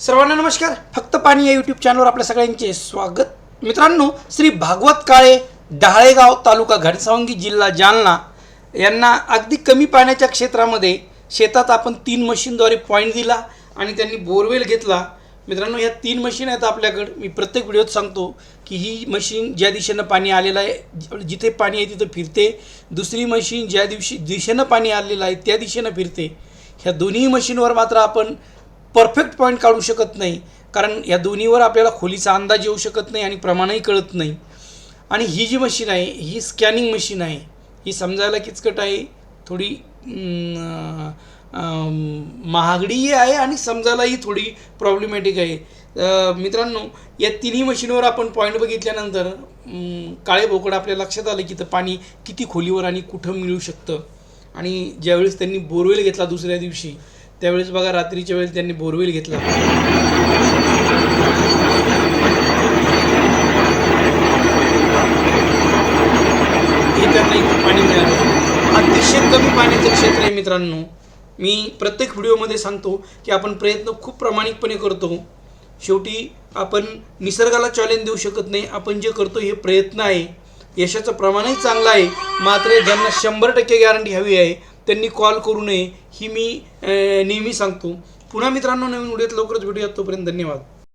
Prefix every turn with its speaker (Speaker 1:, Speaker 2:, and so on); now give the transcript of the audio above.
Speaker 1: सर्वांना नमस्कार. फक्त पाणी या यूट्यूब चॅनलवर आपल्या सगळ्यांचे स्वागत. मित्रांनो श्री भागवत काळे डहाळेगाव तालुका घनसावंगी जिल्हा जालना यांना अगदी कमी पाण्याच्या क्षेत्रामध्ये शेतात आपण तीन मशीनद्वारे पॉईंट दिला आणि त्यांनी बोरवेल घेतला. मित्रांनो ह्या तीन मशीन आहेत आपल्याकडं. मी प्रत्येक व्हिडिओत सांगतो की ही मशीन ज्या दिशेनं पाणी आलेलं आहे जिथे पाणी आहे तिथं फिरते. दुसरी मशीन ज्या दिवशी दिशेनं पाणी आलेलं आहे त्या दिशेनं फिरते. ह्या दोन्ही मशीनवर मात्र आपण परफेक्ट पॉईंट काढू शकत नाही. कारण या दोन्हीवर आपल्याला खोलीचा अंदाज येऊ शकत नाही आणि प्रमाणही कळत नाही. आणि ही जी मशीन आहे ही स्कॅनिंग मशीन आहे ही समजायला किचकट आहे थोडी महागडीही आहे आणि समजायलाही थोडी प्रॉब्लेमॅटिक आहे. मित्रांनो या तिन्ही मशीनवर आपण पॉईंट बघितल्यानंतर काळे बोकड आपल्या लक्षात आलं की तर पाणी किती खोलीवर आणि कुठं मिळू शकतं. आणि ज्यावेळेस त्यांनी बोरवेल घेतला दुसऱ्या दिवशी त्यावेळेस बघा रात्रीच्या वेळेस त्यांनी बोरवेल घेतला. हे त्यांना इथं पाणी मिळालं. अतिशय कमी पाण्याचं क्षेत्र आहे मित्रांनो. मी प्रत्येक व्हिडिओमध्ये सांगतो की आपण प्रयत्न खूप प्रामाणिकपणे करतो. शेवटी आपण निसर्गाला चॅलेंज देऊ शकत नाही. आपण जे करतो हे प्रयत्न आहे. यशाचं प्रमाणही चांगलं आहे. मात्र ज्यांना शंभर टक्के गॅरंटी हवी आहे त्यांनी कॉल करू नये ही मी नेहमी सांगतो. पुन्हा मित्रांनो नवीन व्हिडिओत लवकरच भेटूयात तोपर्यंत धन्यवाद.